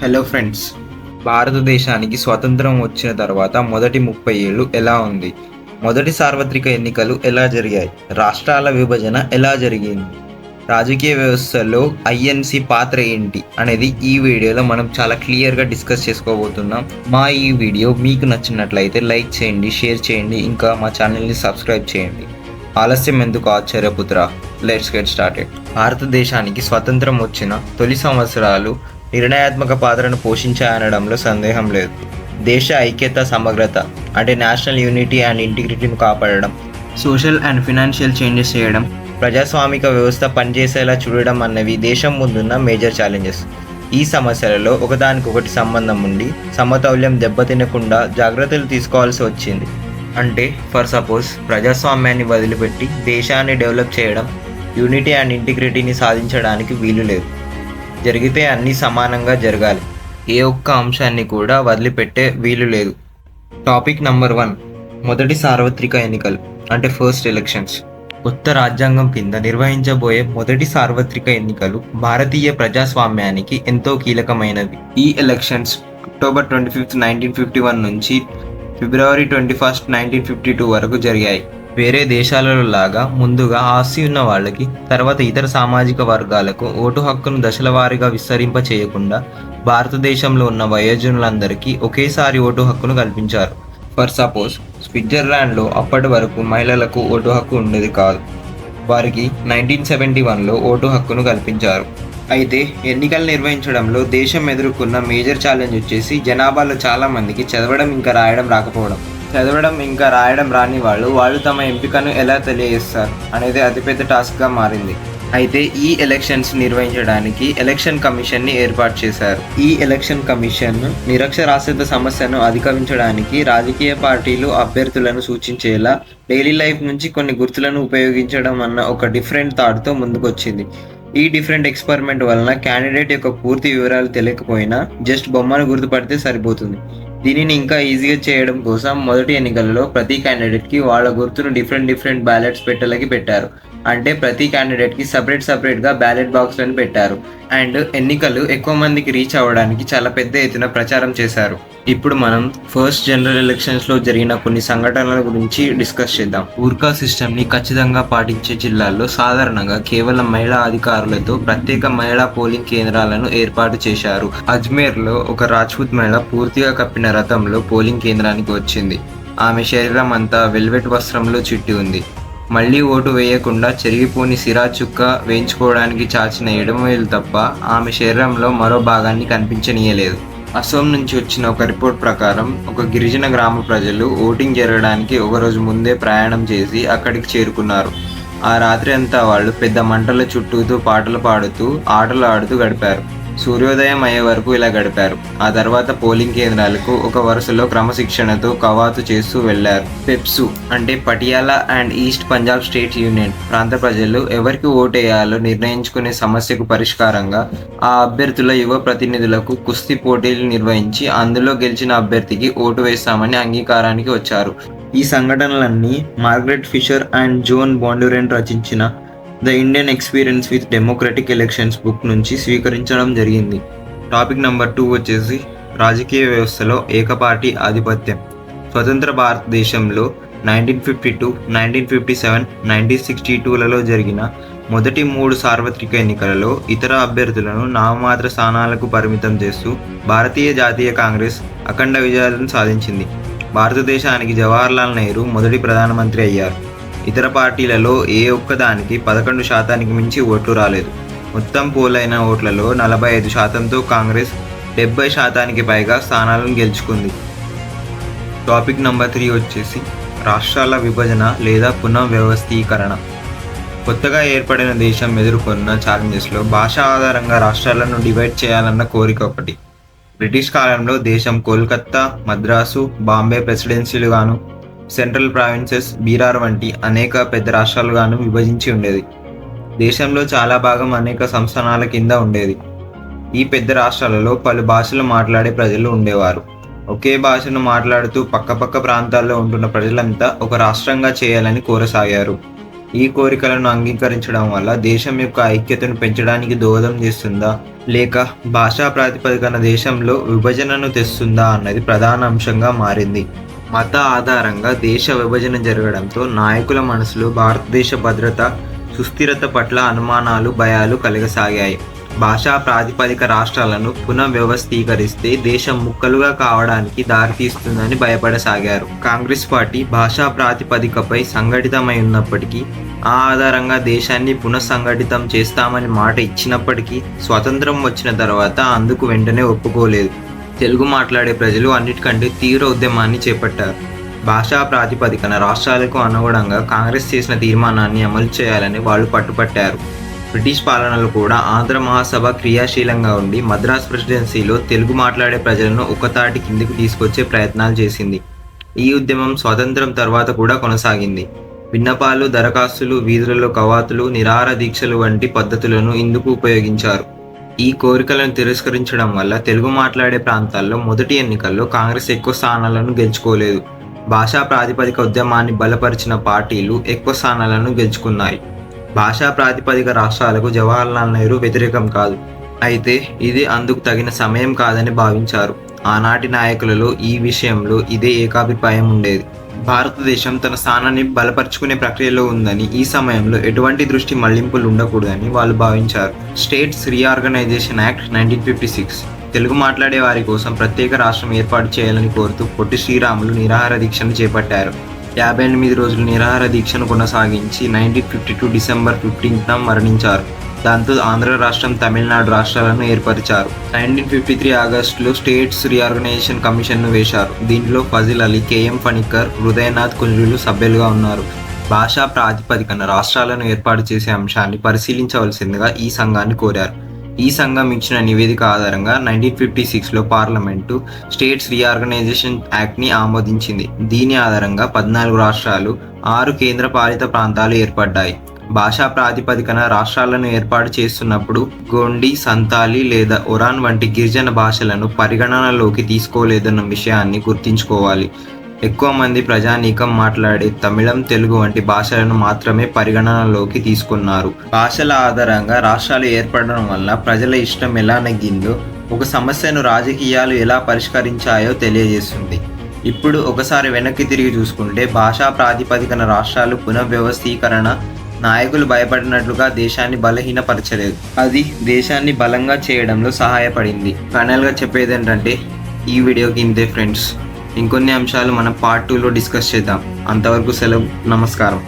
Hello friends భారతదేశానికి స్వతంత్రం వచ్చిన తర్వాత మొదటి ముప్పై ఏళ్ళు ఎలా ఉంది? మొదటి సార్వత్రిక ఎన్నికలు ఎలా జరిగాయి? రాష్ట్రాల విభజన ఎలా జరిగింది? రాజకీయ వ్యవస్థలో ఐఎన్సి పాత్ర ఏంటి అనేది ఈ వీడియోలో మనం చాలా క్లియర్గా డిస్కస్ చేసుకోబోతున్నాం. మా ఈ వీడియో మీకు నచ్చినట్లయితే లైక్ చేయండి షేర్ చేయండి ఇంకా మా ఛానల్ని సబ్స్క్రైబ్ చేయండి. ఆలస్యం ఎందుకు ఆశ్చర్యపుత్ర? Let's get started. భారతదేశానికి స్వతంత్రం వచ్చిన తొలి సంవత్సరాలు నిర్ణయాత్మక పాత్రను పోషించాయనడంలో సందేహం లేదు. దేశ ఐక్యత సమగ్రత అంటే నేషనల్ యూనిటీ అండ్ ఇంటిగ్రిటీని కాపాడడం సోషల్ అండ్ ఫినాన్షియల్ చేంజెస్ చేయడం ప్రజాస్వామిక వ్యవస్థ పనిచేసేలా చూడడం అన్నవి దేశం ముందున్న మేజర్ ఛాలెంజెస్. ఈ సమస్యలలో ఒకదానికొకటి సంబంధం ఉండి సమతౌల్యం దెబ్బతినకుండా జాగ్రత్తలు తీసుకోవాల్సి వచ్చింది. అంటే ఫర్ సపోజ్ ప్రజాస్వామ్యాన్ని వదిలిపెట్టి దేశాన్ని డెవలప్ చేయడం యూనిటీ అండ్ ఇంటిగ్రిటీని సాధించడానికి వీలు లేదు. జరిగితే అన్నీ సమానంగా జరగాలి. ఏ ఒక్క అంశాన్ని కూడా వదిలిపెట్టే వీలు లేదు. టాపిక్ నంబర్ వన్ మొదటి సార్వత్రిక ఎన్నికలు అంటే ఫస్ట్ ఎలక్షన్స్. కొత్త రాజ్యాంగం కింద నిర్వహించబోయే మొదటి సార్వత్రిక ఎన్నికలు భారతీయ ప్రజాస్వామ్యానికి ఎంతో కీలకమైనవి. ఈ elections October twenty fifth nineteen fifty one నుంచి February twenty first nineteen fifty two వరకు జరిగాయి. వేరే దేశాలలో లాగా ముందుగా ఆస్తి ఉన్న వాళ్ళకి తర్వాత ఇతర సామాజిక వర్గాలకు ఓటు హక్కును దశల వారీగా విస్తరింప చేయకుండా భారతదేశంలో ఉన్న వయోజనులందరికీ ఒకేసారి ఓటు హక్కును కల్పించారు. ఫర్ సపోజ్ స్విట్జర్లాండ్లో అప్పటి వరకు మహిళలకు ఓటు హక్కు ఉండేది కాదు. వారికి నైన్టీన్ సెవెంటీ వన్లో ఓటు హక్కును కల్పించారు. అయితే ఎన్నికలు నిర్వహించడంలో దేశం ఎదుర్కొన్న మేజర్ ఛాలెంజ్ వచ్చేసి జనాభాలో చాలామందికి చదవడం ఇంకా రాయడం రాకపోవడం. చదవడం ఇంకా రాయడం రాని వాళ్ళు వాళ్ళు తమ ఎంపికను ఎలా తెలియజేస్తారు అనేది అతిపెద్ద టాస్క్గా మారింది. అయితే ఈ ఎలక్షన్స్ నిర్వహించడానికి ఎలక్షన్ కమిషన్ని ఏర్పాటు చేశారు. ఈ ఎలక్షన్ కమిషన్ నిరక్షరాస్యత సమస్యను అధిగమించడానికి రాజకీయ పార్టీలు అభ్యర్థులను సూచించేలా డైలీ లైఫ్ నుంచి కొన్ని గుర్తులను ఉపయోగించడం అన్న ఒక డిఫరెంట్ థాట్తో ముందుకొచ్చింది. ఈ డిఫరెంట్ ఎక్స్పెరిమెంట్ వలన క్యాండిడేట్ యొక్క పూర్తి వివరాలు తెలియకపోయినా జస్ట్ బొమ్మను గుర్తుపడితే సరిపోతుంది. దీనిని ఇంకా ఈజీగా చేయడం కోసం మొదటి ఎన్నికలలో ప్రతి క్యాండిడేట్కి వాళ్ళ గుర్తును డిఫరెంట్ డిఫరెంట్ బ్యాలెట్స్ పెట్టలకి పెట్టారు. అంటే ప్రతి క్యాండిడేట్కి సపరేట్ సపరేట్గా బ్యాలెట్ బాక్స్లను పెట్టారు. అండ్ ఎన్నికలు ఎక్కువ మందికి రీచ్ అవ్వడానికి చాలా పెద్ద ఎత్తున ప్రచారం చేశారు. ఇప్పుడు మనం ఫస్ట్ జనరల్ ఎలక్షన్స్లో జరిగిన కొన్ని సంఘటనల గురించి డిస్కస్ చేద్దాం. ఊర్కా సిస్టమ్ని ఖచ్చితంగా పాటించే జిల్లాల్లో సాధారణంగా కేవలం మహిళా అధికారులతో ప్రత్యేక మహిళా పోలింగ్ కేంద్రాలను ఏర్పాటు చేశారు. అజ్మేర్లో ఒక రాజ్పూత్ మహిళ పూర్తిగా కప్పిన రథంలో పోలింగ్ కేంద్రానికి వచ్చింది. ఆమె శరీరం అంతా వెల్వెట్ వస్త్రంలో చుట్టి ఉంది. మళ్ళీ ఓటు వేయకుండా చెరిగిపోని సిరా చుక్క వేయించుకోవడానికి చాచిన ఎడమవేలు తప్ప ఆమె శరీరంలో మరో భాగాన్ని కనిపించనీయలేదు. అసోం నుంచి వచ్చిన ఒక రిపోర్ట్ ప్రకారం ఒక గిరిజన గ్రామ ప్రజలు ఓటింగ్ జరగడానికి ఒక రోజు ముందే ప్రయాణం చేసి అక్కడికి చేరుకున్నారు. ఆ రాత్రి అంతా వాళ్ళు పెద్ద మంటల చుట్టూతూ పాటలు పాడుతూ ఆటలు ఆడుతూ గడిపారు. సూర్యోదయం అయ్యే వరకు ఇలా గడిపారు. ఆ తర్వాత పోలింగ్ కేంద్రాలకు ఒక వరుసలో క్రమశిక్షణతో కవాతు చేస్తూ వెళ్ళారు పెప్సు అంటే Patiala and east Punjab state union ప్రాంత ప్రజలు ఎవరికి ఓటేయాలో నిర్ణయించుకునే సమస్యకు పరిష్కారంగా ఆ అభ్యర్థుల యువ ప్రతినిధులకు కుస్తీ పోటీలు నిర్వహించి అందులో గెలిచిన అభ్యర్థికి ఓటు వేస్తామని అంగీకారానికి వచ్చారు. ఈ సంఘటనలన్నీ Margaret Fisher and Joan Bondurant రచించిన the Indian experience with democratic elections book నుంచి స్వీకరించడం జరిగింది. టాపిక్ నెంబర్ టూ వచ్చేసి రాజకీయ వ్యవస్థలో ఏకపార్టీ ఆధిపత్యం. స్వతంత్ర భారతదేశంలో nineteen fifty two nineteen fifty seven nineteen sixty టూలలో జరిగిన మొదటి మూడు సార్వత్రిక ఎన్నికలలో ఇతర అభ్యర్థులను నామమాత్ర స్థానాలకు పరిమితం చేస్తూ భారతీయ జాతీయ కాంగ్రెస్ అఖండ విజయాలను సాధించింది. భారతదేశానికి జవహర్లాల్ నెహ్రూ మొదటి ప్రధానమంత్రి అయ్యారు. ఇతర పార్టీలలో ఏ ఒక్కదానికి పదకొండు శాతానికి మించి ఓట్లు రాలేదు. మొత్తం పోలైన ఓట్లలో నలభై ఐదు శాతంతో కాంగ్రెస్ డెబ్బై శాతానికి పైగా స్థానాలను గెలుచుకుంది. టాపిక్ నెంబర్ త్రీ వచ్చేసి రాష్ట్రాల విభజన లేదా పునఃవ్యవస్థీకరణ కొత్తగా ఏర్పడిన దేశం ఎదుర్కొన్న ఛాలెంజెస్లో భాష ఆధారంగా రాష్ట్రాలను డివైడ్ చేయాలన్న కోరిక ఒకటి. బ్రిటిష్ కాలంలో దేశం కోల్కత్తా మద్రాసు బాంబే ప్రెసిడెన్సీలుగాను సెంట్రల్ ప్రావిన్సెస్ బీరార్ వంటి అనేక పెద్ద రాష్ట్రాలుగాను విభజించి ఉండేది. దేశంలో చాలా భాగం అనేక సంస్థానాల కింద ఉండేది. ఈ పెద్ద రాష్ట్రాలలో పలు భాషలు మాట్లాడే ప్రజలు ఉండేవారు. ఒకే భాషను మాట్లాడుతూ పక్కపక్క ప్రాంతాల్లో ఉంటున్న ప్రజలంతా ఒక రాష్ట్రంగా చేయాలని కోరసాగారు. ఈ కోరికలను అంగీకరించడం వల్ల దేశం యొక్క ఐక్యతను పెంచడానికి దోహదం చేస్తుందా? లేక భాషా ప్రాతిపదికన దేశంలో విభజనను తెస్తుందా అన్నది ప్రధాన అంశంగా మారింది. మత ఆధారంగా దేశ విభజన జరగడంతో నాయకుల మనసులో భారతదేశ భద్రత సుస్థిరత పట్ల అనుమానాలు భయాలు కలగసాగాయి. భాషా ప్రాతిపదిక రాష్ట్రాలను పునఃవ్యవస్థీకరిస్తే దేశం ముక్కలుగా కావడానికి దారితీస్తుందని భయపడసాగారు. కాంగ్రెస్ పార్టీ భాషా ప్రాతిపదికపై సంఘటితమై ఉన్నప్పటికీ ఆ ఆధారంగా దేశాన్ని పునఃసంఘటితం చేస్తామని మాట ఇచ్చినప్పటికీ స్వతంత్రం వచ్చిన తర్వాత అందుకు వెంటనే ఒప్పుకోలేదు. తెలుగు మాట్లాడే ప్రజలు అన్నిటికంటే తీవ్ర ఉద్యమాన్ని చేపట్టారు. భాషా ప్రాతిపదికన రాష్ట్రాలకు అనుగుణంగా కాంగ్రెస్ చేసిన తీర్మానాన్ని అమలు చేయాలని వాళ్ళు పట్టుపట్టారు. బ్రిటిష్ పాలనలో కూడా ఆంధ్ర మహాసభ క్రియాశీలంగా ఉండి మద్రాస్ ప్రెసిడెన్సీలో తెలుగు మాట్లాడే ప్రజలను ఒకతాటి కిందికి తీసుకొచ్చే ప్రయత్నాలు చేసింది. ఈ ఉద్యమం స్వాతంత్రం తర్వాత కూడా కొనసాగింది. విన్నపాలు దరఖాస్తులు వీధులలో కవాతులు నిరార దీక్షలు వంటి పద్ధతులను ఇందుకు ఉపయోగించారు. ఈ కోరికలను తిరస్కరించడం వల్ల తెలుగు మాట్లాడే ప్రాంతాల్లో మొదటి ఎన్నికల్లో కాంగ్రెస్ ఎక్కువ స్థానాలను గెలుచుకోలేదు. భాషా ప్రాతిపదిక ఉద్యమాన్ని బలపరిచిన పార్టీలు ఎక్కువ స్థానాలను గెలుచుకున్నాయి. భాషా ప్రాతిపదిక రాష్ట్రాలకు జవహర్లాల్ నెహ్రూ వ్యతిరేకం కాదు. అయితే ఇది అందుకు తగిన సమయం కాదని భావించారు. ఆనాటి నాయకులలో ఈ విషయంలో ఇదే ఏకాభిప్రాయం ఉండేది. భారతదేశం తన స్థానాన్ని బలపరుచుకునే ప్రక్రియలో ఉందని ఈ సమయంలో ఎటువంటి దృష్టి మళ్ళింపులు ఉండకూడదని వాళ్ళు భావించారు. States reorganisation act nineteen fifty six. Telugu మాట్లాడే వారి కోసం ప్రత్యేక రాష్ట్రం ఏర్పాటు చేయాలని కోరుతూ పొట్టి శ్రీరాములు నిరాహార దీక్షను చేపట్టారు. యాభై ఎనిమిది రోజులు నిరాహార దీక్షను కొనసాగించి నైన్టీన్ ఫిఫ్టీ టూ డిసెంబర్ ఫిఫ్టీన్త్న మరణించారు. దాంతో ఆంధ్ర రాష్ట్రం తమిళనాడు రాష్ట్రాలను ఏర్పరిచారు. నైన్టీన్ ఫిఫ్టీ త్రీ ఆగస్టులో స్టేట్స్ రీఆర్గనైజేషన్ కమిషన్ను వేశారు. దీంట్లో ఫజిల్ అలీ కేఎం ఫణికర్ హృదయనాథ్ కుంజులు సభ్యులుగా ఉన్నారు. భాషా ప్రాతిపదికన రాష్ట్రాలను ఏర్పాటు చేసే అంశాన్ని పరిశీలించవలసిందిగా ఈ సంఘాన్ని కోరారు. ఈ సంఘం ఇచ్చిన నివేదిక ఆధారంగా నైన్టీన్ ఫిఫ్టీ సిక్స్లో పార్లమెంటు స్టేట్స్ రీఆర్గనైజేషన్ యాక్ట్ని ఆమోదించింది. దీని ఆధారంగా పద్నాలుగు రాష్ట్రాలు ఆరు కేంద్రపాలిత ప్రాంతాలు ఏర్పడ్డాయి. భాషా ప్రాతిపదికన రాష్ట్రాలను ఏర్పాటు చేస్తున్నప్పుడు గోండి సంతాలి లేదా ఒరాన్ వంటి గిరిజన భాషలను పరిగణనలోకి తీసుకోలేదన్న విషయాన్ని గుర్తుంచుకోవాలి. ఎక్కువ మంది ప్రజానీకం మాట్లాడే తమిళం తెలుగు వంటి భాషలను మాత్రమే పరిగణనలోకి తీసుకున్నారు. భాషల ఆధారంగా రాష్ట్రాలు ఏర్పడడం వల్ల ప్రజల ఇష్టం ఎలా నెగ్గిందో ఒక సమస్యను రాజకీయాలు ఎలా పరిష్కరించాయో తెలియజేస్తుంది. ఇప్పుడు ఒకసారి వెనక్కి తిరిగి చూసుకుంటే భాషా ప్రాతిపదికన రాష్ట్రాలు పునఃవ్యవస్థీకరణ నాయకులు భయపడినట్లుగా దేశాన్ని బలహీనపరచలేదు. అది దేశాన్ని బలంగా చేయడంలో సహాయపడింది. ఫైనల్గా చెప్పేది ఏంటంటే ఈ వీడియోకి ఇంతే ఫ్రెండ్స్. ఇంకొన్ని అంశాలు మనం పార్ట్ టూలో డిస్కస్ చేద్దాం. అంతవరకు సెలవు. నమస్కారం.